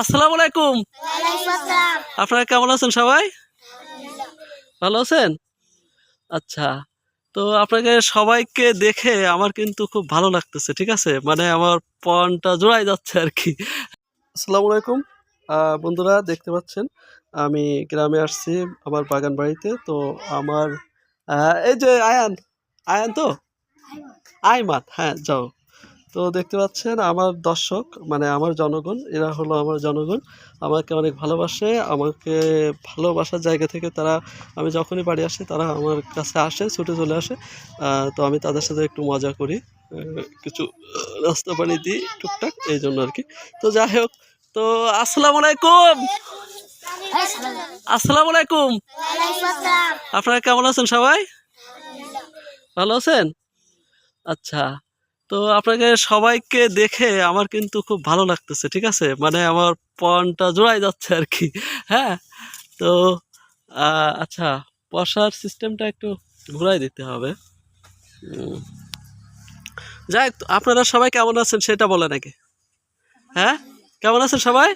আসসালামু আলাইকুম। আপনারা কেমন আছেন সবাই? ভালো আছেন? আচ্ছা তো আপনাকে সবাইকে দেখে আমার কিন্তু খুব ভালো লাগতেছে, ঠিক আছে? মানে আমার পণটা জোড়াই যাচ্ছে আর কি। আসসালামু আলাইকুম। বন্ধুরা, দেখতে পাচ্ছেন? আমি গ্রামে আসছি, আমার বাগান বাড়িতে, তো আমার এই যে আয়ান আয়ান তো? আইমান হ্যাঁ যাও। তো দেখতে পাচ্ছেন আমার দর্শক মানে আমার জনগণ এরা হলো আমার জনগণ। আমাকে অনেক ভালোবাসে আমাকে ভালোবাসার জায়গা থেকে তারা আমি যখনই বাড়ি আসি তারা আমার কাছে আসে ছুটে চলে আসে। তো আমি তাদের সাথে একটু মজা করি কিছু রাস্তা পানি দিই টুকটাক এই জন্য আর কি। তো যাই হোক তো আসসালামু আলাইকুম। আসসালামু আলাইকুম। আপনারা কেমন আছেন সবাই? ভালো আছেন? আচ্ছা তো আপনাকে সবাইকে দেখে আমার কিন্তু খুব ভালো লাগতেছে, ঠিক আছে? মানে আমার পণটা জোড়াই যাচ্ছে আর কি হ্যাঁ? তো আচ্ছা বসার সিস্টেমটা একটু ঘুরাই দিতে হবে। যাই আপনারা সবাই কেমন আছেন সেটা বলে নাকি হ্যাঁ? কেমন আছেন সবাই?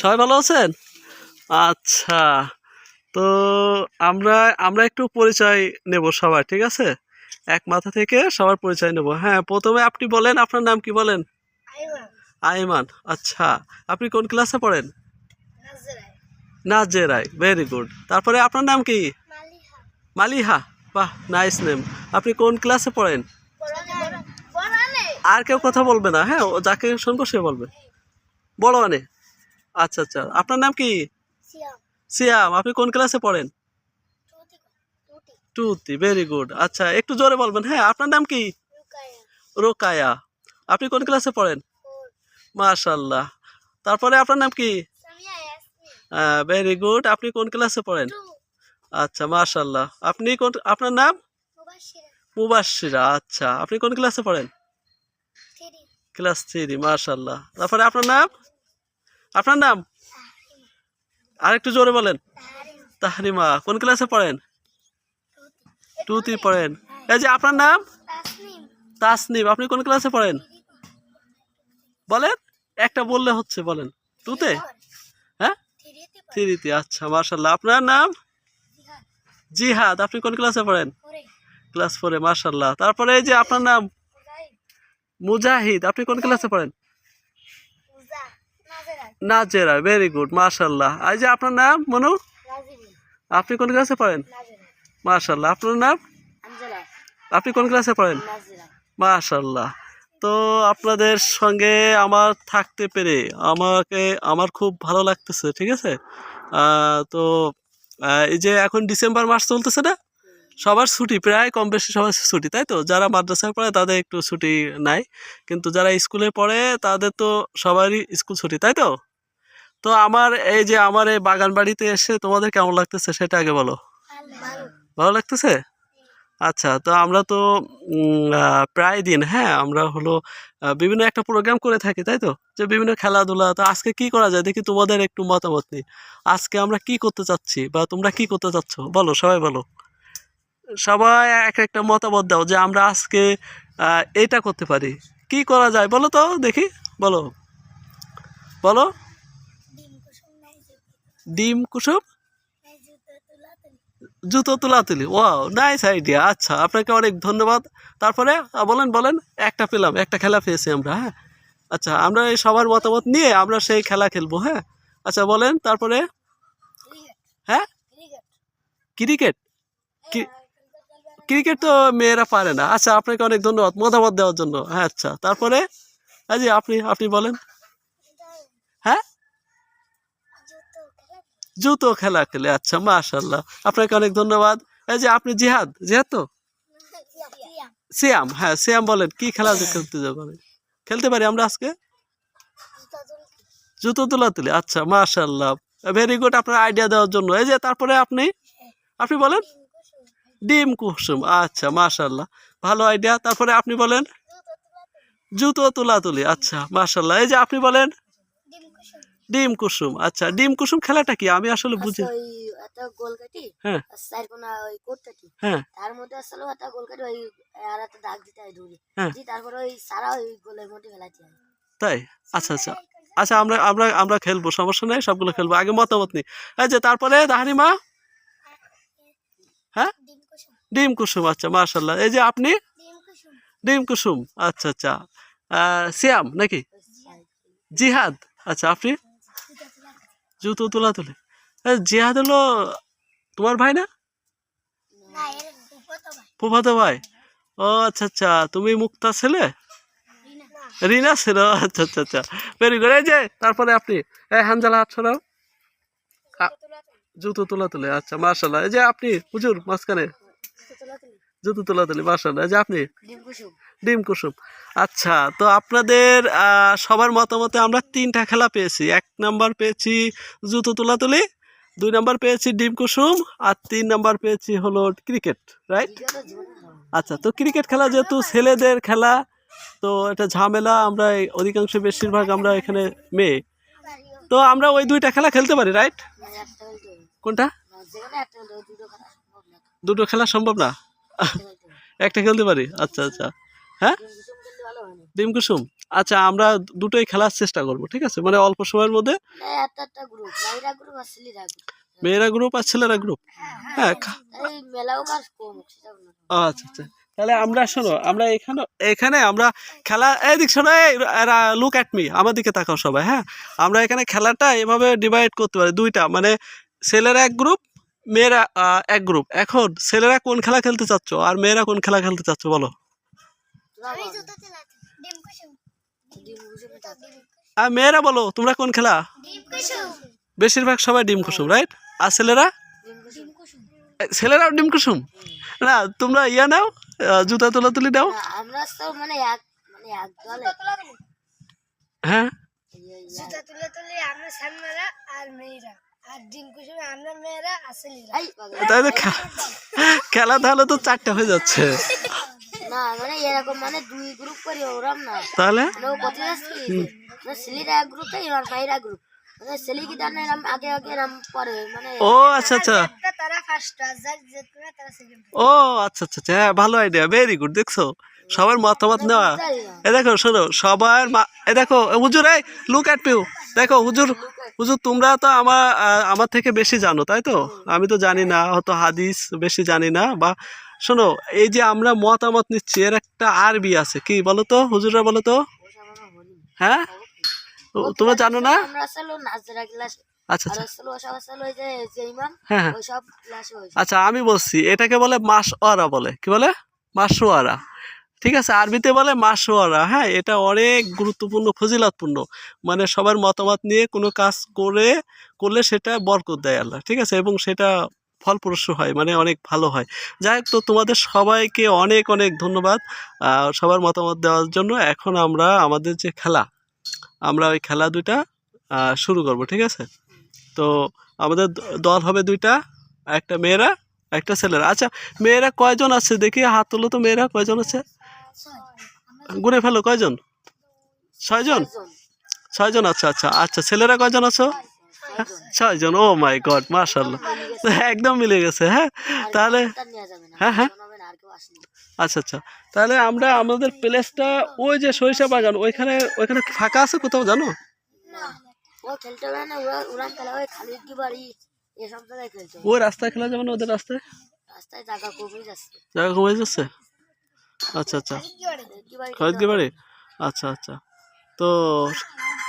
সবাই ভালো আছেন? আচ্ছা তো আমরা আমরা একটু পরিচয় নেব সবাই, ঠিক আছে? এক মাথা থেকে সবার পরিচয় নেব। হ্যাঁ প্রথমে আপনি বলেন আপনার নাম কি বলেন? আইমান। আচ্ছা। আপনি কোন ক্লাসে পড়েন? নাজেরাই ভেরি গুড তারপরে আপনার নাম কি? মালিহা। বাহ নাইস নেম আপনি কোন ক্লাসে পড়েন? আর কেউ কথা বলবে না হ্যাঁ ও যাকে শুনব সে বলবে। বড় মানে। আচ্ছা আচ্ছা। আপনার নাম কি? সিয়াম আপনি কোন ক্লাসে পড়েন? টুতি ভেরি গুড আচ্ছা একটু জোরে বলবেন। হ্যাঁ আপনার নাম কি? রোকায়া। আপনি কোন ক্লাসে পড়েন? মাশাল্লাহ তারপরে আপনার নাম কি? ভেরি গুড আপনি কোন ক্লাসে পড়েন? আচ্ছা মাশাল্লাহ আপনি কোন আপনার নাম? মুবাশিরা। আচ্ছা। আপনি কোন ক্লাসে পড়েন? ক্লাস থ্রি মাশাল্লাহ তারপরে আপনার নাম? আপনার নাম? আরেকটু জোরে বলেন। তাহরিমা। কোন ক্লাসে পড়েন? টুতি পড়েন। এই যে আপনার নাম? তাসনিম। আপনি কোন ক্লাসে পড়েন? বলেন একটা বললে হচ্ছে বলেন। টুতে হ্যাঁ? থ্রিতে আচ্ছা মার্শাল্লাহ আপনার নাম? জিহাদ। আপনি কোন ক্লাসে পড়েন? ক্লাস ফোরে মার্শাল্লাহ তারপরে এই যে আপনার নাম? মুজাহিদ। আপনি কোন ক্লাসে পড়েন? নাজেরা ভেরি গুড মার্শাল্লাহ এই যে আপনার নাম মনু? আপনি কোন ক্লাসে পড়েন? মার্শাল্লাহ আপনার নাম? আপনি কোন ক্লাসে পড়েন? মাশাল্লাহ তো আপনাদের সঙ্গে আমার থাকতে পেরে আমাকে আমার খুব ভালো লাগতেছে ঠিক আছে? তো এই যে এখন ডিসেম্বর মাস চলতেছে না? সবার ছুটি প্রায় কম বেশি সবার ছুটি তাই তো? যারা মাদ্রাসায় পড়ে তাদের একটু ছুটি নাই কিন্তু যারা স্কুলে পড়ে তাদের তো সবারই স্কুল ছুটি তাই তো? তো আমার এই যে আমার এই বাগান বাড়িতে এসে তোমাদের কেমন লাগতেছে সেটা আগে বলো। ভালো লাগতেছে? আচ্ছা তো আমরা তো প্রায় দিন হ্যাঁ আমরা হলো বিভিন্ন একটা প্রোগ্রাম করে থাকি তাই তো? যে বিভিন্ন খেলাধুলা তো আজকে কি করা যায়? দেখি তোমাদের একটু মতামত নেই। আজকে আমরা কি করতে চাচ্ছি বা তোমরা কি করতে চাচ্ছ? বলো সবাই বলো। সবাই এক একটা মতামত দাও যে আমরা আজকে এটা করতে পারি। কি করা যায়? বলো তো দেখি বলো। বলো। ডিম কুসুম? জুতো তুলাতুলি ও নাইস আইডিয়া আচ্ছা আপনাকে অনেক ধন্যবাদ। তারপরে বলেন বলেন, একটা পেলাম, একটা খেলা পেয়েছি আমরা হ্যাঁ? আচ্ছা আমরা এই সবার মতামত নিয়ে আমরা সেই খেলা খেলব হ্যাঁ? আচ্ছা বলেন, তারপরে? হ্যাঁ? ক্রিকেট। ক্রিকেট তো মেয়েরা পারে না। আচ্ছা আপনাকে অনেক ধন্যবাদ মতামত দেওয়ার জন্য হ্যাঁ আচ্ছা তারপরে? যে আপনি আপনি বলেন। হ্যাঁ? জুতো খেলা খেলে আচ্ছা মাশাল্লাহ আপনাকে অনেক ধন্যবাদ। এই যে আপনি জিহাদ জিহাদ তো? সিয়াম হ্যাঁ সিয়াম বলেন, কি খেলা খেলতে যাবেন? খেলতে পারি আমরা আজকে? জুতো তোলা তুলি আচ্ছা মাশাল্লাহ ভেরি গুড আপনার আইডিয়া দেওয়ার জন্য। এই যে, তারপরে আপনি? আপনি বলেন? ডিম কুসুম আচ্ছা মাশাল্লাহ ভালো আইডিয়া তারপরে আপনি বলেন? জুতো তোলা তুলি আচ্ছা মাশাল্লাহ এই যে আপনি বলেন? ডিম কুসুম আচ্ছা ডিম কুসুম খেলাটা কি? আমি আসলে বুঝি একটা গোল কাটি হ্যাঁ। চার কোনা ওই কোট কাটি হ্যাঁ। তার মধ্যে আসলে একটা গোল কাটি ওই আর একটা দাগ দিতে হয় দূরে হ্যাঁ। দিয়ে তারপরে ওই সারা ওই গোলের মধ্যে ফেলাতে হয়। তাই? আচ্ছা আচ্ছা। আচ্ছা আমরা আমরা আমরা খেলব সমস্যা নেই সবগুলো খেলব। আগে মতামত নেই। এই যে তারপরে দাহারিমা হ্যাঁ? ডিম কুসুম। আচ্ছা মার্শাল্লাহ এই যে আপনি? ডিম কুসুম। আচ্ছা আচ্ছা। সিয়াম নাকি? জিহাদ। আচ্ছা আপনি? জুতো তোলা তুলে। জিহাদ হলো তোমার ভাই না? ফুফাতো ভাই। ও আচ্ছা আচ্ছা তুমি মুক্তা ছেলে? রিনা। ছিল আচ্ছা আচ্ছা আচ্ছা। ভেরি গুড এই যে তারপরে আপনি এই হানজালা হাত সরাও। জুতো তোলা তুলে আচ্ছা মার্শাল্লাহ এই যে আপনি হুজুর মাঝখানে। জুতো তোলা তুলি মার্শাল্লাহ এই যে আপনি? ডিম কুসুম। ডিম কুসুম। আচ্ছা তো আপনাদের সবার মতামতে আমরা তিনটা খেলা পেয়েছি। এক নাম্বার পেয়েছি জুতো তোলা তুলি দুই নাম্বার পেয়েছি ডিম কুসুম আর তিন নাম্বার পেয়েছি হলো ক্রিকেট রাইট? না। আচ্ছা তো ক্রিকেট খেলা যেহেতু ছেলেদের খেলা তো এটা ঝামেলা আমরা অধিকাংশ বেশিরভাগ আমরা এখানে মেয়ে। তো আমরা ওই দুইটা খেলা খেলতে পারি রাইট? না। কোনটা? না, দুটো খেলা সম্ভব না। একটা খেলতে পারি? আচ্ছা আচ্ছা। হ্যাঁ? ডিম কুসুম? আচ্ছা আমরা দুটোই খেলার চেষ্টা করব, ঠিক আছে? মানে অল্প সময়ের মধ্যে মেয়েরা গ্রুপ আর ছেলেরা গ্রুপ হ্যাঁ আচ্ছা আচ্ছা। তাহলে আমরা শোনো, আমরা এখানে এখানে আমরা খেলা এদিক শোনো লুক অ্যাট মি আমার দিকে তাকাও সবাই হ্যাঁ? আমরা এখানে খেলাটা এভাবে ডিভাইড করতে পারি, দুইটা। মানে ছেলেরা এক গ্রুপ মেয়েরা এক গ্রুপ এখন ছেলেরা কোন খেলা খেলতে চাচ্ছ? আর মেয়েরা কোন খেলা খেলতে চাচ্ছ বলো। আর মেয়েরা বলো তোমরা কোন খেলা? বেশিরভাগ সবাই ডিম কুসুম রাইট আর ছেলেরা? ডিম কুসুম। এ, ছেলেরাও ডিম কুসুম? না তোমরা ইয়া নাও জুতা তোলা তুলি দাও না, আমরা তো মানে মানে হ্যাঁ। ইয়ে, ইয়ে, জুতা তুলে তুলে আমরা আর মেয়েরা। খেলা তাহলে তো চারটা হয়ে যাচ্ছে। না মানে এরকম মানে দুই গ্রুপ করি ওরম না। তাহলে? মানে যাচ্ছে মানে ছেলেরা এক গ্রুপে আর মেয়েরা গ্রুপ মানে ছেলে কি আগে আগে পরে মানে ও আচ্ছা আচ্ছা। তারা ফার্স্ট আর যার জিতবে তারা সেকেন্ড ও আচ্ছা আচ্ছা আচ্ছা হ্যাঁ ভালো আইডিয়া ভেরি গুড দেখছ? সবার মতামত নেওয়া। এ দেখো শোনো সবার এ দেখো হুজুর এই লুক অ্যাট পিউ দেখো হুজুর হুজুর তোমরা তো আমার আমার থেকে বেশি জানো তাই তো? আমি তো জানি না হয়তো হাদিস বেশি জানি না বা শোনো এই যে আমরা মতামত নিচ্ছি এর একটা আরবি আছে কি বলো তো হুজুররা বলো তো। হ্যাঁ? তোমরা জানো না? আচ্ছা আচ্ছা। হ্যাঁ হ্যাঁ। আচ্ছা আমি বলছি এটাকে বলে মাসওয়ারা বলে কি বলে? মাসওয়ারা ঠিক আছে? আরবিতে বলে মাসওয়ারা হ্যাঁ এটা অনেক গুরুত্বপূর্ণ, ফজিলতপূর্ণ। মানে সবার মতামত নিয়ে কোনো কাজ করে, করলে সেটা বরকত দেয় আল্লাহ, ঠিক আছে? এবং সেটা ফলপ্রসূ হয় মানে অনেক ভালো হয়। যাই তো তোমাদের সবাইকে অনেক অনেক ধন্যবাদ সবার মতামত দেওয়ার জন্য। এখন আমরা, আমাদের যে খেলা, আমরা ওই খেলা দুইটা শুরু করব, ঠিক আছে? তো আমাদের দল হবে দুইটা, একটা মেয়েরা, একটা ছেলেরা। আচ্ছা মেয়েরা কয়জন আছে? দেখি, হাত তুলো তো মেয়েরা, কয়জন আছে? গুনে ফেলো কয়জন? ছয়জন? ছয়জন। আচ্ছা আচ্ছা আচ্ছা ছেলেরা কয়জন আছো? ছয়জন ও মাই গড মার্শাল্লাহ একদম মিলে গেছে হ্যাঁ? তাহলে হ্যাঁ, হ্যাঁ। আচ্ছা আচ্ছা তাহলে আমরা আমাদের প্লেসটা ওই যে সরিষা বাগান ওইখানে ওইখানে ফাঁকা আছে কোথাও জানো? ওই রাস্তায় খেলা যাবে না ওদের রাস্তায়? জায়গা কমে যাচ্ছে? আচ্ছা আচ্ছা। খরিদকে বাড়ি? আচ্ছা আচ্ছা। তো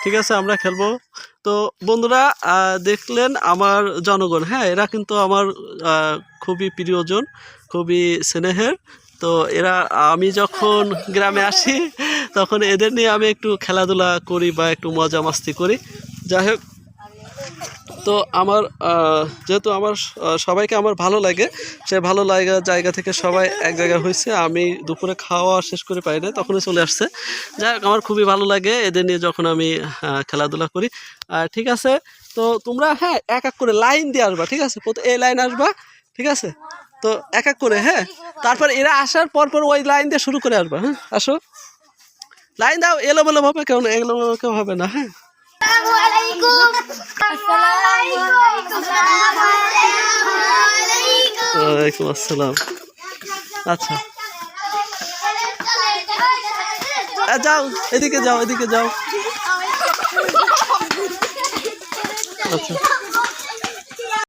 ঠিক আছে আমরা খেলব। তো বন্ধুরা দেখলেন আমার জনগণ। হ্যাঁ এরা কিন্তু আমার খুবই প্রিয়জন খুবই স্নেহের। তো এরা আমি যখন গ্রামে আসি তখন এদের নিয়ে আমি একটু খেলাধুলা করি বা একটু মজা মাস্তি করি। যাই হোক তো আমার যেহেতু আমার সবাইকে আমার ভালো লাগে, সে ভালো লাগা জায়গা থেকে সবাই এক জায়গায় হয়েছে, আমি দুপুরে খাওয়া শেষ করে পাই না তখনই চলে আসছে। যাই আমার খুবই ভালো লাগে, এদের নিয়ে যখন আমি খেলাধুলা করি। ঠিক আছে, তো তোমরা হ্যাঁ এক এক করে লাইন দিয়ে আসবা, ঠিক আছে? এই লাইন আসবা, ঠিক আছে? তো এক এক করে হ্যাঁ? তারপর এরা আসার পর পর ওই লাইন দিয়ে শুরু করে আসবা হ্যাঁ? আসো। লাইন দাও এলোমেলো ভাবে কেউ এলোমেলো কেউ হবে না হ্যাঁ? ওয়ালাইকুম আসসালাম। আচ্ছা। যাও এদিকে যাও এদিকে যাও। আচ্ছা।